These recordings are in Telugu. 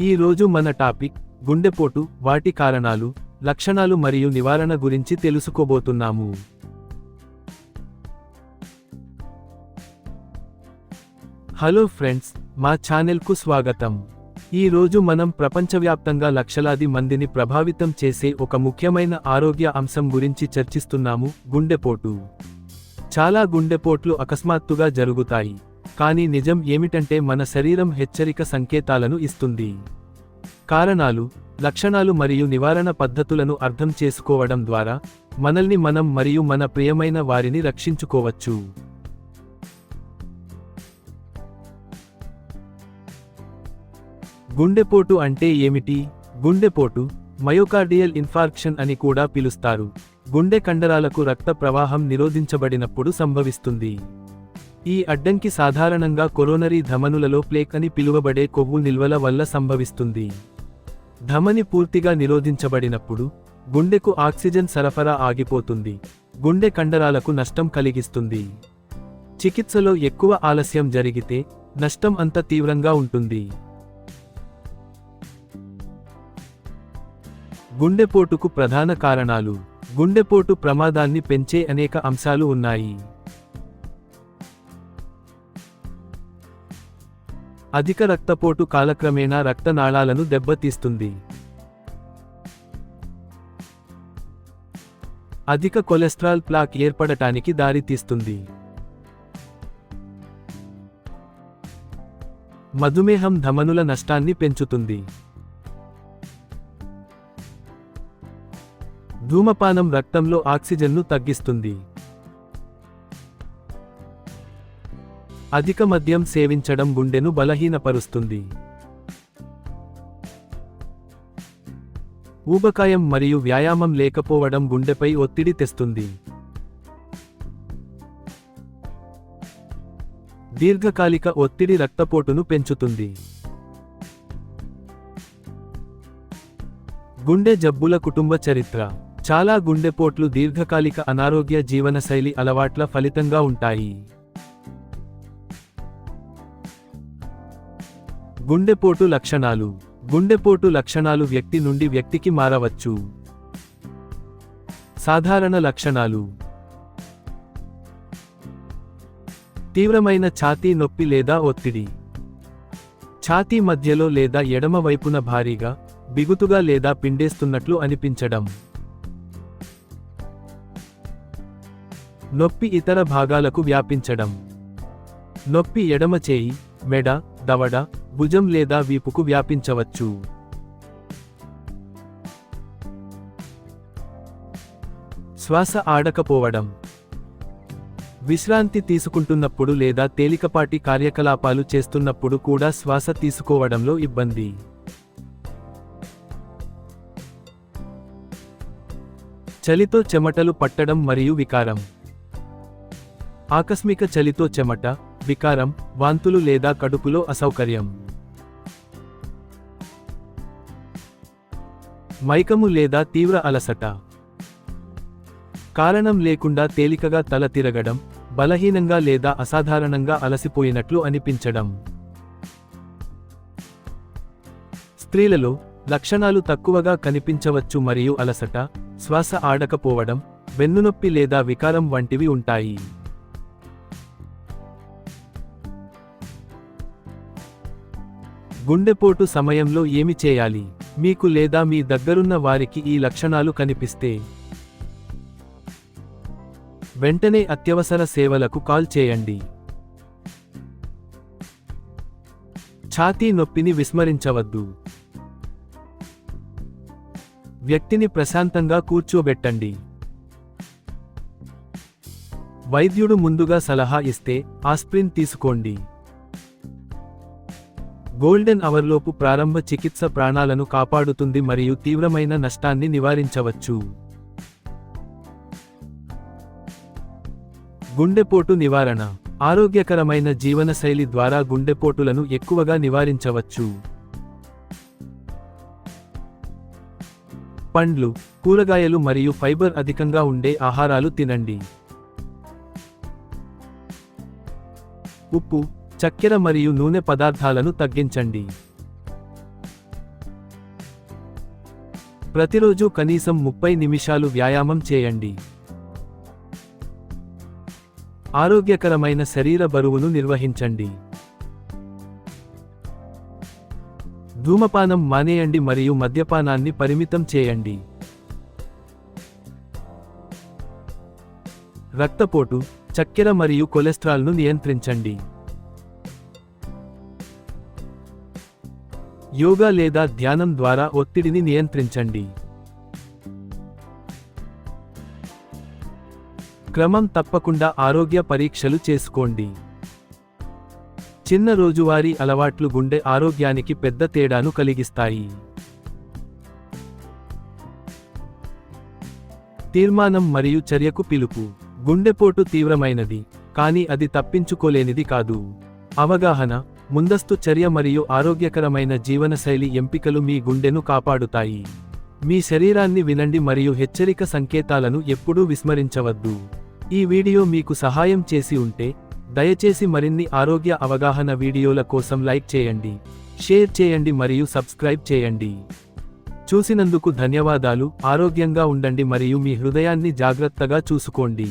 ఈ రోజు మన టాపిక్ గుండెపోటు వాటి కారణాలు లక్షణాలు మరియు నివారణ గురించి తెలుసుకోబోతున్నాము. హలో ఫ్రెండ్స్ మా ఛానెల్కు స్వాగతం. ఈ రోజు మనం ప్రపంచవ్యాప్తంగా లక్షలాది మందిని ప్రభావితం చేసే ఒక ముఖ్యమైన ఆరోగ్య అంశం గురించి చర్చిస్తున్నాము గుండెపోటు. చాలా గుండెపోట్లు అకస్మాత్తుగా జరుగుతాయి. కానీ నిజం ఏమిటంటే మన శరీరం హెచ్చరిక సంకేతాలను ఇస్తుంది. కారణాలు లక్షణాలు మరియు నివారణ పద్ధతులను అర్థం చేసుకోవడం ద్వారా మనల్ని మనం మరియు మన ప్రియమైన వారిని రక్షించుకోవచ్చు. గుండెపోటు అంటే ఏమిటి? గుండెపోటు మయోకార్డియల్ ఇన్ఫార్క్షన్ అని కూడా పిలుస్తారు. గుండె కండరాలకు రక్త ప్రవాహం నిరోధించబడినప్పుడు సంభవిస్తుంది. ఈ అడ్డంకి సాధారణంగా కొరోనరీ ధమనులలో ప్లేక్ అని పిలువబడే కొవ్వు నిల్వల వల్ల సంభవిస్తుంది. ధమని పూర్తిగా నిరోధించబడినప్పుడు గుండెకు ఆక్సిజన్ సరఫరా ఆగిపోతుంది. గుండె కండరాలకు నష్టం కలిగిస్తుంది. చికిత్సలో ఎక్కువ ఆలస్యం జరిగితే నష్టం అంత తీవ్రంగా ఉంటుంది. గుండెపోటుకు ప్రధాన కారణాలు. గుండెపోటు ప్రమాదాన్ని పెంచే అనేక అంశాలు ఉన్నాయి. అధిక రక్తపోటు కాలక్రమేణా రక్తనాళాలను దెబ్బతీస్తుంది. అధిక కొలెస్ట్రాల్ ప్లాక్ ఏర్పడటానికి దారితీస్తుంది. మధుమేహం ధమనుల నష్టాన్ని పెంచుతుంది. ధూమపానం రక్తంలో ఆక్సిజన్ను తగ్గిస్తుంది. అధిక మద్యం సేవించడం గుండెను బలహీనపరుస్తుంది. ఊబకాయం మరియు వ్యాయామం లేకపోవడం గుండెపై ఒత్తిడి తెస్తుంది. దీర్ఘకాలిక ఒత్తిడి రక్తపోటును పెంచుతుంది. గుండె జబ్బుల కుటుంబ చరిత్ర. చాలా గుండెపోట్లు దీర్ఘకాలిక అనారోగ్య జీవనశైలి అలవాట్ల ఫలితంగా ఉంటాయి. గుండెపోటు లక్షణాలు. గుండెపోటు లక్షణాలు వ్యక్తి నుండి వ్యక్తికి మారవచ్చు. సాధారణ లక్షణాలు. తీవ్రమైన ఛాతీ నొప్పి లేదా ఒత్తిడి. ఛాతీ మధ్యలో లేదా ఎడమ వైపున భారీగా బిగుతుగా లేదా పిండేస్తున్నట్లు అనిపించడం. నొప్పి ఇతర భాగాలకు వ్యాపించడం. నొప్పి ఎడమ చేయి మెడ దవడ భుజం లేదా వీపుకు వ్యాపించవచ్చు. శ్వాస ఆడకపోవడం. విశ్రాంతి తీసుకుంటున్నప్పుడు లేదా తేలికపాటి కార్యకలాపాలు చేస్తున్నప్పుడు కూడా శ్వాస తీసుకోవడంలో ఇబ్బంది. చలితో చెమటలు పట్టడం మరియు వికారం. ఆకస్మిక చలితో చెమట వికారం వాంతులు లేదా కడుపులో అసౌకర్యం. మైకము లేదా తీవ్ర అలసట. కారణం లేకుండా తేలికగా తల తిరగడం బలహీనంగా లేదా అసాధారణంగా అలసిపోయినట్లు అనిపించడం. స్త్రీలలో లక్షణాలు తక్కువగా కనిపించవచ్చు మరియు అలసట శ్వాస ఆడకపోవడం వెన్నునొప్పి లేదా వికారం వంటివి ఉంటాయి. గుండెపోటు సమయంలో ఏమి చేయాలి? మీకు లేదా మీ దగ్గరున్న వారికి ఈ లక్షణాలు కనిపిస్తే వెంటనే అత్యవసర సేవలకు కాల్ చేయండి. ఛాతీ నొప్పిని విస్మరించవద్దు. వ్యక్తిని ప్రశాంతంగా కూర్చోబెట్టండి. వైద్యుడు ముందుగా సలహా ఇస్తే ఆస్ప్రిన్ తీసుకోండి. గోల్డెన్ అవర్లోపు ప్రారంభ చికిత్స ప్రాణాలను కాపాడుతుంది మరియు తీవ్రమైన నష్టాన్ని నివారించవచ్చు. గుండెపోటు నివారణ. ఆరోగ్యకరమైన జీవనశైలి ద్వారా గుండెపోటులను ఎక్కువగా నివారించవచ్చు. పండ్లు కూరగాయలు మరియు ఫైబర్ అధికంగా ఉండే ఆహారాలు తినండి. ఉప్పు చక్కెర మరియు నూనె పదార్థాలను తగ్గించండి. ప్రతిరోజు కనీసం ముప్పై నిమిషాలు వ్యాయామం చేయండి. ఆరోగ్యకరమైన శరీర బరువును నిర్వహించండి. ధూమపానం మానేయండి మరియు మద్యపానాన్ని పరిమితం చేయండి. రక్తపోటు చక్కెర మరియు కొలెస్ట్రాల్ను నియంత్రించండి. యోగా లేదా ధ్యానం ద్వారా ఒత్తిడిని నియంత్రించండి. క్రమం తప్పకుండా ఆరోగ్య పరీక్షలు చేసుకోండి. చిన్న రోజువారీ అలవాట్లు గుండె ఆరోగ్యానికి పెద్ద తేడాను కలిగిస్తాయి. తీర్మానం మరియు చర్యకు పిలుపు. గుండెపోటు తీవ్రమైనది కానీ అది తప్పించుకోలేనిది కాదు. అవగాహన ముందస్తు చర్య మరియు ఆరోగ్యకరమైన జీవనశైలి ఎంపికలు మీ గుండెను కాపాడుతాయి. మీ శరీరాన్ని వినండి మరియు హెచ్చరిక సంకేతాలను ఎప్పుడూ విస్మరించవద్దు. ఈ వీడియో మీకు సహాయం చేసి ఉంటే దయచేసి మరిన్ని ఆరోగ్య అవగాహన వీడియోల కోసం లైక్ చేయండి షేర్ చేయండి మరియు సబ్స్క్రైబ్ చేయండి. చూసినందుకు ధన్యవాదాలు ఆరోగ్యంగా ఉండండి మరియు మీ హృదయాన్ని జాగ్రత్తగా చూసుకోండి.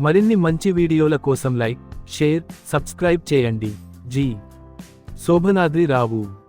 మరిన్ని మంచి వీడియోల కోసం లైక్ షేర్ సబ్స్క్రైబ్ చేయండి. జీ. శోభనాద్రి రావు.